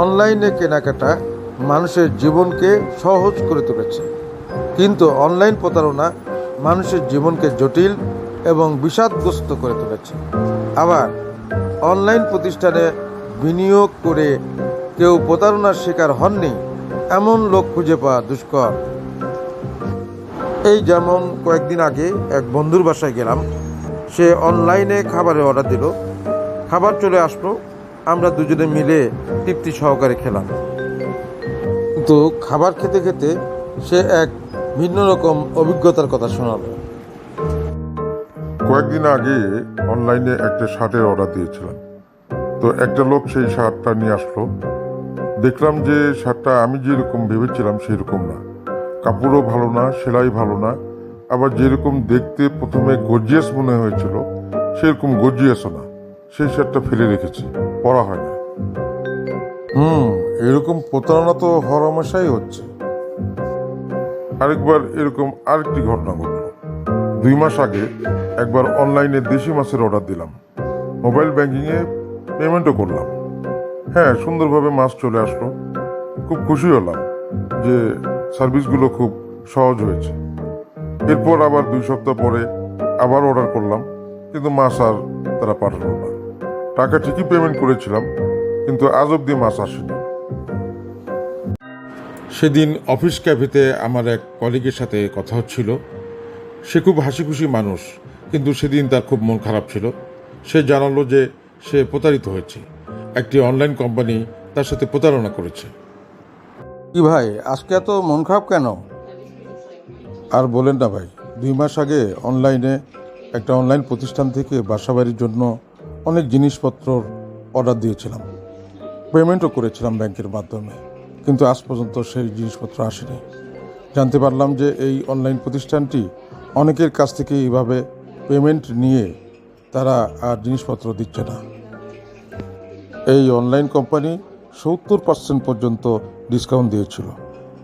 অনলাইনে কেনাকাটা মানুষের জীবনকে সহজ করে তুলেছে। কিন্তু অনলাইন প্রতারণা মানুষের জীবনকে জটিল এবং বিষাদগ্রস্ত করে তুলেছে। আবার অনলাইন প্রতিষ্ঠানে বিনিয়োগ করে কেউ প্রতারণার শিকার হননি, এমন লোক খুঁজে পাওয়া দুষ্কর। এই যেমন কয়েকদিন আগে এক বন্ধুর বাসায় গেলাম, সে অনলাইনে খাবারের অর্ডার দিল। খাবার চলে আসলো আমরা দুজনে মিলে তৃপ্তি সহকারে খেলাম। কিন্তু খাবার খেতে খেতে সে এক ভিন্ন রকম অভিজ্ঞতার কথা শোনালো। কয়েকদিন আগে অনলাইনে একটা শার্টের অর্ডার দিয়েছিলাম। তো একটা লোক সেই শার্টটা নিয়ে আসলো। দেখলাম যে শার্টটা আমি যেরকম ভেবেছিলাম সেরকম না। কাপড়ও ভালো না, সেলাই ভালো না। আবার যেরকম দেখতে প্রথমে গর্জিয়াস মনে হয়েছিল, সেরকম গর্জিয়াসও না। সেই শার্টটা ফেলে রেখেছি। পরা হয় না। হুম, এরকম প্রতারণা তো হরমেশাই হচ্ছে। আরেকবার এরকম আরেকটি ঘটনা ঘটল। দুই মাস আগে একবার অনলাইনে দেশি মাছের অর্ডার দিলাম। মোবাইল ব্যাংকিংয়ে পেমেন্টও করলাম। হ্যাঁ সুন্দরভাবে মাছ চলে আসলো। খুব খুশি হলাম যে সার্ভিসগুলো খুব সহজ হয়েছে। এরপর আবার দুই সপ্তাহ পরে আবার অর্ডার করলাম, কিন্তু মাছ আর তারা পাঠালো না। টাকা ঠিকই পেমেন্ট করেছিলাম কিন্তু আজ অব্দি মাছ আসেনি। সেদিন অফিস ক্যাফেতে আমার এক কলিগের সাথে কথা হচ্ছিল। সে খুব হাসি খুশি মানুষ কিন্তু সেদিন তার খুব মন খারাপ ছিল। সে জানালো যে সে প্রতারিত হয়েছে। একটি অনলাইন কোম্পানি তার সাথে প্রতারণা করেছে। কি ভাই আজকে এত মন খারাপ কেন? আর বলেন না ভাই দুই মাস আগে অনলাইনে একটা অনলাইন প্রতিষ্ঠান থেকে বাসাবাড়ির জন্য অনেক জিনিসপত্র অর্ডার দিয়েছিলাম। পেমেন্টও করেছিলাম ব্যাংকের মাধ্যমে। কিন্তু আজ পর্যন্ত সেই জিনিসপত্র আসেনি। জানতে পারলাম যে এই অনলাইন প্রতিষ্ঠানটি অনেকের কাছ থেকে এইভাবে পেমেন্ট নিয়ে তারা আর জিনিসপত্র দিচ্ছে না। এই অনলাইন কোম্পানি সত্তর পার্সেন্ট পর্যন্ত ডিসকাউন্ট দিয়েছিল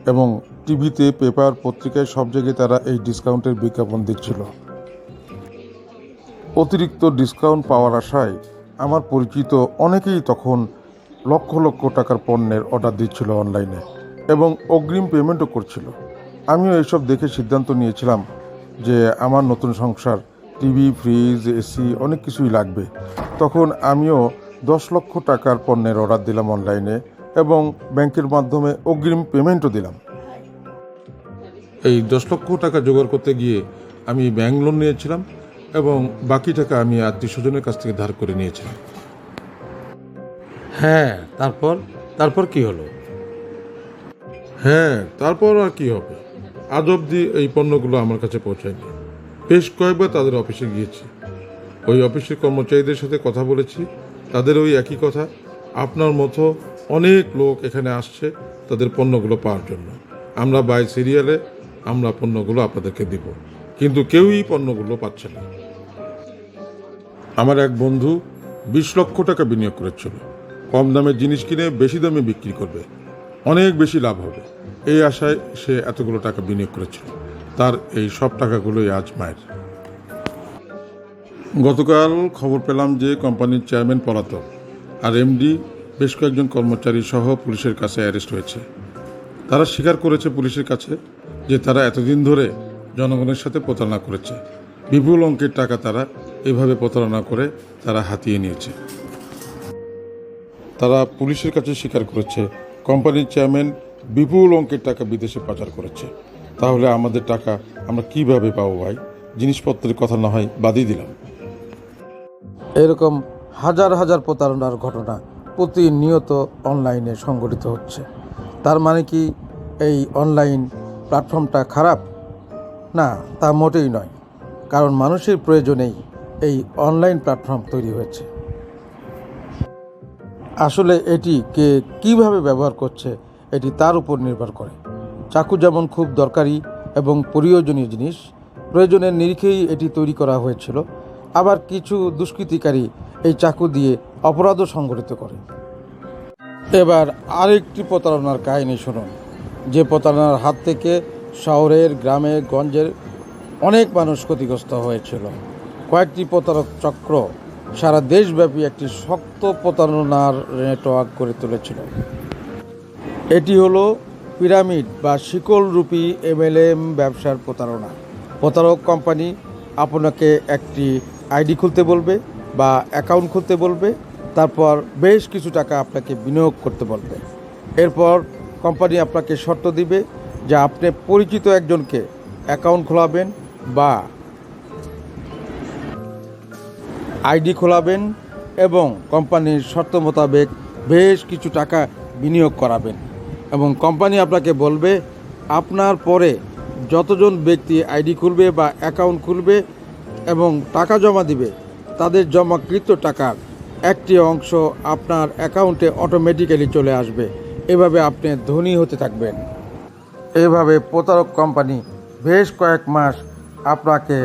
এবং টিভিতে পেপার পত্রিকায় সব জায়গায় তারা এই ডিসকাউন্টের বিজ্ঞাপন দিচ্ছিল। অতিরিক্ত ডিসকাউন্ট পাওয়ার আশায় আমার পরিচিত অনেকেই তখন লক্ষ লক্ষ টাকার পণ্যের অর্ডার দিচ্ছিল অনলাইনে এবং অগ্রিম পেমেন্টও করছিল। আমিও এসব দেখে সিদ্ধান্ত নিয়েছিলাম যে আমার নতুন সংসার টিভি ফ্রিজ এসি অনেক কিছুই লাগবে। তখন আমিও দশ লক্ষ টাকার পণ্যের অর্ডার দিলাম অনলাইনে এবং ব্যাংকের মাধ্যমে অগ্রিম পেমেন্টও দিলাম। এই দশ লক্ষ টাকা জোগাড় করতে গিয়ে আমি ব্যাংক লোন নিয়েছিলাম। এবং বাকি টাকা আমি আত্মীয় স্বজনের কাছ থেকে ধার করে নিয়েছিলাম। হ্যাঁ তারপর? তারপর কি হলো? হ্যাঁ তারপর আর কি হবে? আজ অবধি এই পণ্যগুলো আমার কাছে পৌঁছায়নি। বেশ কয়েকবার তাদের অফিসে গিয়েছি। ওই অফিসের কর্মচারীদের সাথে কথা বলেছি। তাদের ওই একই কথা। আপনার মতো অনেক লোক এখানে আসছে তাদের পণ্যগুলো পাওয়ার জন্য। আমরা বাই সিরিয়ালে আমরা পণ্যগুলো আপনাদেরকে দিব। কিন্তু কেউই পণ্যগুলো পাচ্ছে না। আমার এক বন্ধু বিশ লক্ষ টাকা বিনিয়োগ করেছিল। কম দামের জিনিস কিনে বেশি দামে বিক্রি করবে। অনেক বেশি লাভ হবে। এই আশায় সে এতগুলো টাকা বিনিয়োগ করেছিল। তার এই সব টাকাগুলোই আজ মায়ের। গতকাল খবর পেলাম যে কোম্পানির চেয়ারম্যান পলাতক আর এমডি বেশ কয়েকজন কর্মচারী সহ পুলিশের কাছে অ্যারেস্ট হয়েছে। তারা স্বীকার করেছে পুলিশের কাছে যে তারা এতদিন ধরে জনগণের সাথে প্রতারণা করেছে। বিপুল অঙ্কের টাকা তারা এভাবে প্রতারণা করে তারা হাতিয়ে নিয়েছে। তারা পুলিশের কাছে স্বীকার করেছে, কোম্পানির চেয়ারম্যান বিপুল অঙ্কের টাকা বিদেশে পাচার করেছে। তাহলে আমাদের টাকা আমরা কীভাবে পাবো ভাই? জিনিসপত্রের কথা না হয় বাদই দিলাম। এরকম হাজার হাজার প্রতারণার ঘটনা প্রতিনিয়ত অনলাইনে সংগঠিত হচ্ছে। তার মানে কি এই অনলাইন প্ল্যাটফর্মটা খারাপ? না, তা মোটেই নয়, কারণ মানুষের প্রয়োজনেই এই অনলাইন প্ল্যাটফর্ম তৈরি হয়েছে। আসলে এটি কে কীভাবে ব্যবহার করছে, এটি তার উপর নির্ভর করে। চাকু যেমন খুব দরকারি এবং প্রয়োজনীয় জিনিস, প্রয়োজনের নিরিখেই এটি তৈরি করা হয়েছিল। আবার কিছু দুষ্কৃতিকারী এই চাকু দিয়ে অপরাধও সংগঠিত করে। এবার আরেকটি প্রতারণার কাহিনী শুনুন। যে প্রতারণার হাত থেকে শহরের গ্রামে গঞ্জের অনেক মানুষ ক্ষতিগ্রস্ত হয়েছিল। কয়েকটি প্রতারক চক্র সারা দেশব্যাপী একটি শক্ত প্রতারণার নেটওয়ার্ক গড়ে তুলেছিল। এটি হলো পিরামিড বা শিকলরূপী এমএলএম ব্যবসার প্রতারণা। প্রতারক কোম্পানি আপনাকে একটি আইডি খুলতে বলবে বা অ্যাকাউন্ট খুলতে বলবে, তারপর বেশ কিছু টাকা আপনাকে বিনিয়োগ করতে বলবে। এরপর কোম্পানি আপনাকে শর্ত দিবে যে আপনি পরিচিত একজনকে অ্যাকাউন্ট খোলাবেন বা আইডি খোলাবেন এবং কোম্পানির শর্ত মোতাবেক বেশ কিছু টাকা বিনিয়োগ করাবেন। এবং কোম্পানি আপনাকে বলবে, আপনার পরে যতজন ব্যক্তি আইডি খুলবে বা অ্যাকাউন্ট খুলবে এবং টাকা জমা দিবে, তাদের জমাকৃত টাকার একটি অংশ আপনার অ্যাকাউন্টে অটোমেটিক্যালি চলে আসবে। এভাবে আপনি ধনী হতে থাকবেন। এভাবে প্রতারক কোম্পানি বেশ কয়েক মাস আপনাকে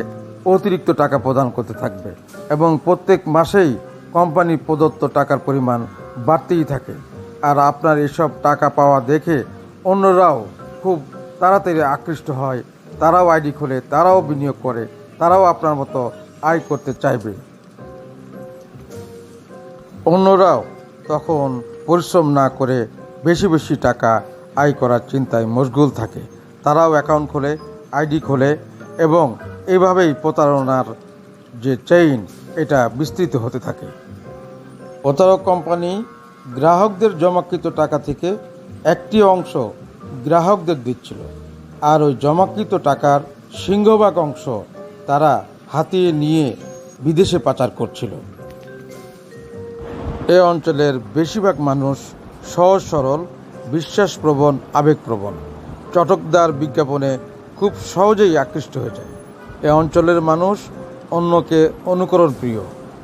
অতিরিক্ত টাকা প্রদান করতে থাকবে এবং প্রত্যেক মাসেই কোম্পানি প্রদত্ত টাকার পরিমাণ বাড়তেই থাকে। আর আপনার এসব টাকা পাওয়া দেখে অন্যরাও খুব তাড়াতাড়ি আকৃষ্ট হয়, তারাও আইডি খোলে, তারাও বিনিয়োগ করে, তারাও আপনার মতো আয় করতে চাইবে। অন্যরাও তখন পরিশ্রম না করে বেশি বেশি টাকা আয় করার চিন্তায় মশগুল থাকে। তারাও অ্যাকাউন্ট খোলে আইডি খোলে এবং এভাবেই প্রতারণার যে চেইন এটা বিস্তৃত হতে থাকে। প্রতারক কোম্পানি গ্রাহকদের জমাকৃত টাকা থেকে একটি অংশ গ্রাহকদের দিচ্ছিল। আর ওই জমাকৃত টাকার সিংহভাগ অংশ তারা হাতিয়ে নিয়ে বিদেশে পাচার করছিল। এ অঞ্চলের বেশিরভাগ মানুষ সহজ সরল বিশ্বাসপ্রবণ, আবেগপ্রবণ। চটকদার বিজ্ঞাপনে খুব সহজেই আকৃষ্ট হয়ে যায়। এ অঞ্চলের মানুষ অন্যকে অনুকরণ প্রিয়।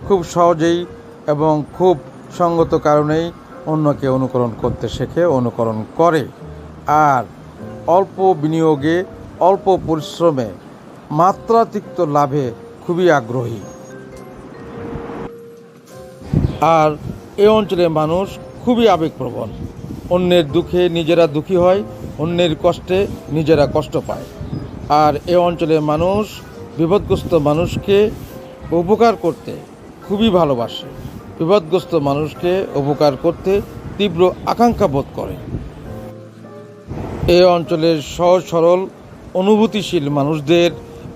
খুব সহজেই এবং খুব সঙ্গত কারণেই অন্যকে অনুকরণ করতে শেখে, অনুকরণ করে। আর অল্প বিনিয়োগে, অল্প পরিশ্রমে মাত্রাতিরিক্ত লাভে খুবই আগ্রহী। আর এ অঞ্চলের মানুষ খুবই আবেগপ্রবণ। অন্যের দুঃখে নিজেরা দুঃখী হয়, অন্যের কষ্টে নিজেরা কষ্ট পায়। আর এ অঞ্চলের মানুষ, বিপদগ্রস্ত মানুষকে উপকার করতে খুবই ভালোবাসে। বিপদগ্রস্ত মানুষকে উপকার করতে তীব্র আকাঙ্ক্ষা বোধ করে। এ অঞ্চলের সহজ সরল, অনুভূতিশীল মানুষদের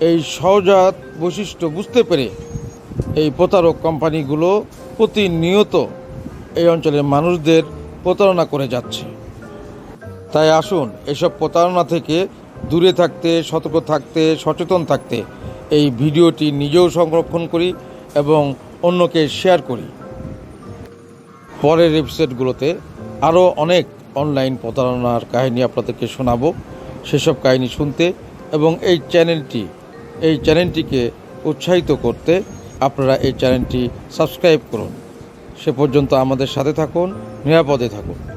এই সহজাত বৈশিষ্ট্য বুঝতে পেরে এই প্রতারক কোম্পানিগুলো প্রতিনিয়ত এই অঞ্চলের মানুষদের প্রতারণা করে যাচ্ছে। তাই আসুন, এসব প্রতারণা থেকে দূরে থাকতে, সতর্ক থাকতে, সচেতন থাকতে এই ভিডিওটি নিজেও সংরক্ষণ করি এবং অন্যকে শেয়ার করি। পরের এপিসোডগুলোতে আরও অনেক অনলাইন প্রতারণার কাহিনী আপনাদেরকে শোনাবো। সেসব কাহিনী শুনতে এবং এই চ্যানেলটি এই চ্যানেলটিকে উৎসাহিত করতে আপনারা এই চ্যানেলটি সাবস্ক্রাইব করুন। সে পর্যন্ত আমাদের সাথে থাকুন নিরাপদে থাকুন।